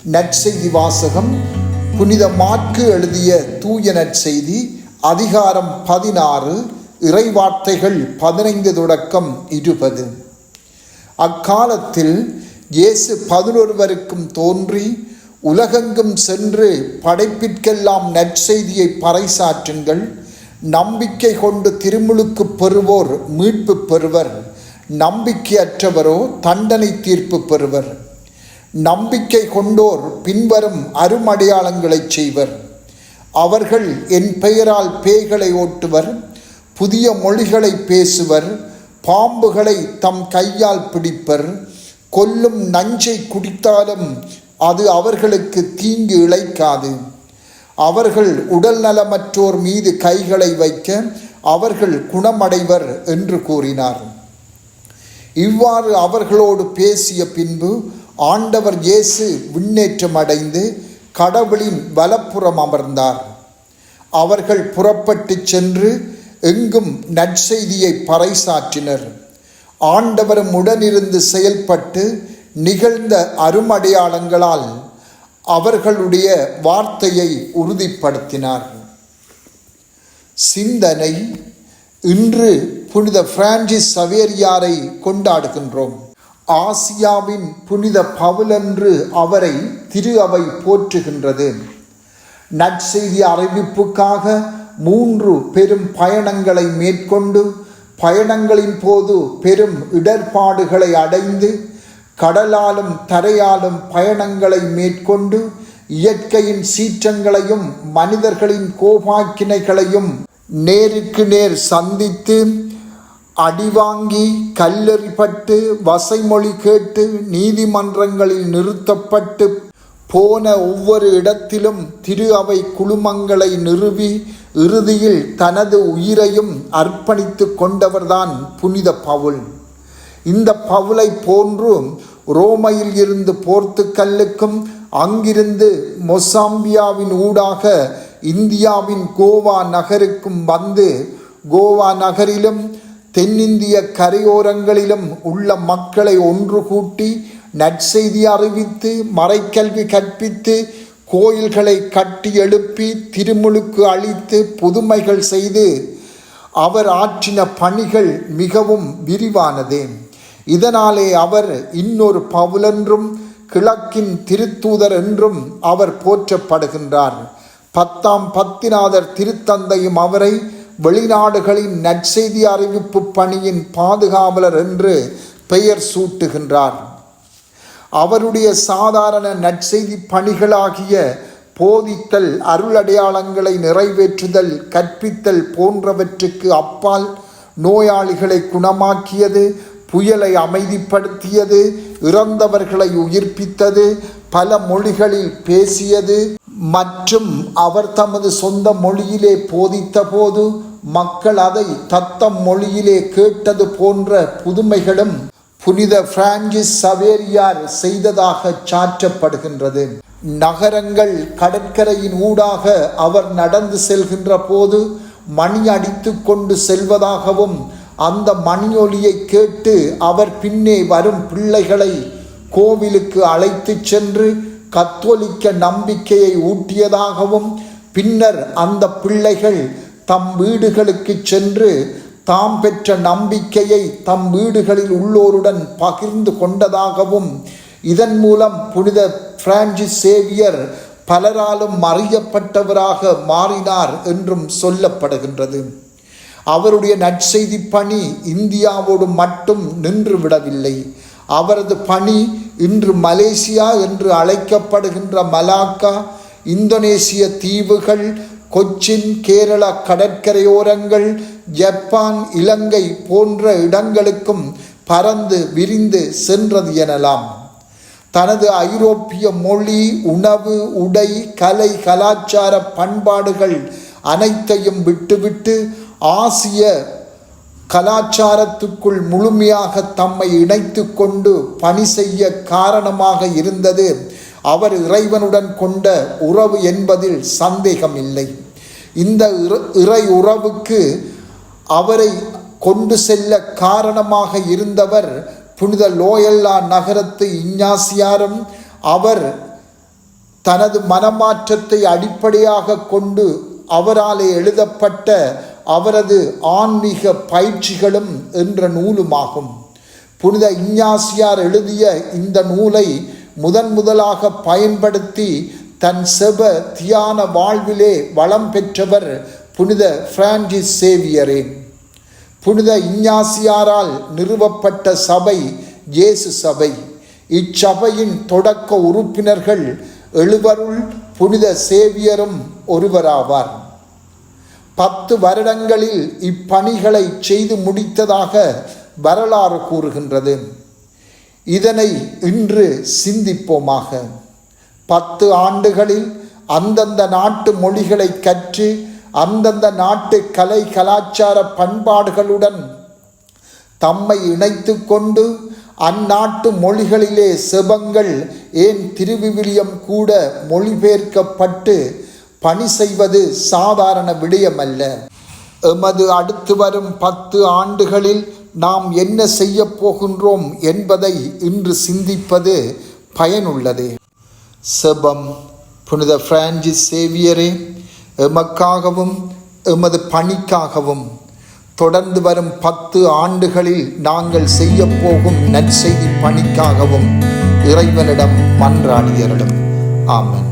நற்செய்தி வாசகம் புனித மாற்கு எழுதிய தூய நற்செய்தி அதிகாரம் பதினாறு இறைவார்த்தைகள் பதினைந்து தொடக்கம் இருபது. அக்காலத்தில் இயேசு பதினொருவருக்கும் தோன்றி உலகெங்கும் சென்று படைப்பிற்கெல்லாம் நற்செய்தியை பறைசாற்றுங்கள் நம்பிக்கை கொண்டு திருமுழுக்கு பெறுவோர் மீட்பு பெறுவர் நம்பிக்கையற்றவரோ தண்டனை தீர்ப்பு பெறுவர். நம்பிக்கை கொண்டோர் பின்வரும் அருமடையாளங்களைச் செய்வர். அவர்கள் என் பெயரால் பேய்களை ஓட்டுவர் புதிய மொழிகளை பேசுவர் பாம்புகளை தம் கையால் பிடிப்பர் கொல்லும் நஞ்சை குடித்தாலும் அது அவர்களுக்கு தீங்கு இழைக்காது. அவர்கள் உடல் நலமற்றோர் மீது கைகளை வைக்க அவர்கள் குணமடைவர் என்று கூறினார். இவ்வாறு அவர்களோடு பேசிய பின்பு ஆண்டவர் இயேசு விண்ணேற்றம் அடைந்து கடவுளின் வலப்புறம் அமர்ந்தார். அவர்கள் புறப்பட்டு சென்று எங்கும் நற்செய்தியை பறைசாற்றினர். ஆண்டவரும் உடனிருந்து செயல்பட்டு நிகழ்ந்த அருமடையாளங்களால் அவர்களுடைய வார்த்தையை உறுதிப்படுத்தினார். சிந்தனை இன்று புனித பிரான்சிஸ் சவேரியாரை கொண்டாடுகின்றோம். ஆசியாவின் புனித பவுலன்று அவரை திரு அவை போற்றுகின்றது. நற்செய்தி அறிவிப்புக்காக மூன்று பெரும் பயணங்களை மேற்கொண்டு பயணங்களின் போது பெரும் இடர்பாடுகளை அடைந்து கடலாலும் தரையாலும் பயணங்களை மேற்கொண்டு இயற்கையின் சீற்றங்களையும் மனிதர்களின் கோபாக்கினைகளையும் நேருக்கு நேர் சந்தித்து அடிவாங்கி கல்லெறிப்பட்டு வசைமொழி கேட்டு நீதிமன்றங்களில் நிறுத்தப்பட்டு போன ஒவ்வொரு இடத்திலும் திரு அவை குழுமங்களை நிறுவி இறுதியில் தனது உயிரையும் அர்ப்பணித்து கொண்டவர்தான் புனித பவுல். இந்த பவுலை போன்று ரோமையில் இருந்து போர்த்துக்கல்லுக்கும் அங்கிருந்து மொசாம்பியாவின் ஊடாக இந்தியாவின் கோவா நகருக்கும் வந்து கோவா நகரிலும் தென்னிந்திய கரையோரங்களிலும் உள்ள மக்களை ஒன்று கூட்டி நற்செய்தி அறிவித்து மறைக்கல்வி கற்பித்து கோயில்களை கட்டி எழுப்பி திருமுழுக்கு அளித்து புதுமைகள் செய்து அவர் ஆற்றின பணிகள் மிகவும் விரிவானது. இதனாலே அவர் இன்னொரு பவுலென்றும் கிழக்கின் திருத்தூதர் என்றும் அவர் போற்றப்படுகின்றார். பத்தாம் பத்திநாதர் திருத்தந்தையும் அவரை வெளிநாடுகளின் நற்செய்தி அறிவிப்பு பணியின் பாதுகாவலர் என்று பெயர் சூட்டுகின்றார். அவருடைய சாதாரண நற்செய்தி பணிகளாகிய போதித்தல் அருளடையாளங்களை நிறைவேற்றுதல் கற்பித்தல் போன்றவற்றுக்கு அப்பால் நோயாளிகளை குணமாக்கியது புயலை அமைதிப்படுத்தியது இறந்தவர்களை உயிர்ப்பித்தது பல மொழிகளில் பேசியது மற்றும் அவர் தமது சொந்த மொழியிலே போதித்த போது மக்கள் அதை தத்தம் மொழியிலே கேட்டது போன்ற புதுமைகளும் புனித பிரான்சிஸ் சவேரியார் செய்ததாக சாற்றப்படுகின்றது. நகரங்கள் கடற்கரையின் ஊடாக அவர் நடந்து செல்கின்ற போது மணி அடித்து கொண்டு செல்வதாகவும் அந்த மணியொலியை கேட்டு அவர் பின்னே வரும் பிள்ளைகளை கோவிலுக்கு அழைத்து சென்று கத்தோலிக்க நம்பிக்கையை ஊட்டியதாகவும் பின்னர் அந்த பிள்ளைகள் தம் வீடுகளுக்கு சென்று தாம் பெற்ற நம்பிக்கையை தம் வீடுகளில் உள்ளோருடன் பகிர்ந்து கொண்டதாகவும் இதன் மூலம் புனித பிரான்சிஸ் சேவியர் பலராலும் அறியப்பட்டவராக மாறினார் என்றும் சொல்லப்படுகின்றது. அவருடைய நற்செய்தி பணி இந்தியாவோடு மட்டும் நின்று விடவில்லை. அவரது பணி இன்று மலேசியா என்று அழைக்கப்படுகின்ற மலாக்கா இந்தோனேசிய தீவுகள் கொச்சின் கேரளா கடற்கரையோரங்கள் ஜப்பான் இலங்கை போன்ற இடங்களுக்கும் பறந்து விரிந்து சென்றது எனலாம். தனது ஐரோப்பிய மொழி உணவு உடை கலை கலாச்சார பண்பாடுகள் அனைத்தையும் விட்டுவிட்டு ஆசிய கலாச்சாரத்துக்குள் முழுமையாக தம்மை இணைத்து கொண்டு பணி செய்ய காரணமாக இருந்தது. அவர் இறைவனுடன் கொண்ட உறவு என்பதில் சந்தேகம் இல்லை. இந்த இறை உறவுக்கு அவரை கொண்டு செல்ல காரணமாக இருந்தவர் புனித லோயல்லா நகரத்து இஞ்ஞாசியாரும் அவர் தனது மனமாற்றத்தை அடிப்படையாக கொண்டு அவராலே எழுதப்பட்ட அவரது ஆன்மீக பயிற்சிகளும் என்ற நூலுமாகும். புனித இஞ்ஞாசியார் எழுதிய இந்த நூலை முதன் முதலாக பயன்படுத்தி தன் செப தியான வாழ்விலே வளம் பெற்றவர் புனித பிரான்சிஸ் சேவியரே. புனித இஞ்ஞாசியாரால் நிறுவப்பட்ட சபை இயேசு சபை. இச்சபையின் தொடக்க உறுப்பினர்கள் எழுவருள் புனித சேவியரும் ஒருவராவார். பத்து வருடங்களில் இப்பணிகளை செய்து முடித்ததாக வரலாறு கூறுகின்றது. இதனை இன்று சிந்திப்போமாக. பத்து ஆண்டுகளில் அந்தந்த நாட்டு மொழிகளை கற்று அந்தந்த நாட்டு கலை கலாச்சார பண்பாடுகளுடன் தம்மை இணைத்து கொண்டு அந்நாட்டு மொழிகளிலே செபங்கள் ஏன் திருவிவிலியம் கூட மொழிபெயர்க்கப்பட்டு பணி செய்வது சாதாரண விடயமல்ல. எமது அடுத்து வரும் பத்து ஆண்டுகளில் நாம் என்ன செய்ய போகின்றோம் என்பதை இன்று சிந்திப்பது பயனுள்ளது. செபம் புனித பிரான்சிஸ் சேவியரே எமக்காகவும் எமது பணிக்காகவும் தொடர்ந்து வரும் பத்து ஆண்டுகளில் நாங்கள் செய்ய போகும் நற்செய்தி பணிக்காகவும் இறைவனிடம் மன்றாடியரிடம் ஆமன்.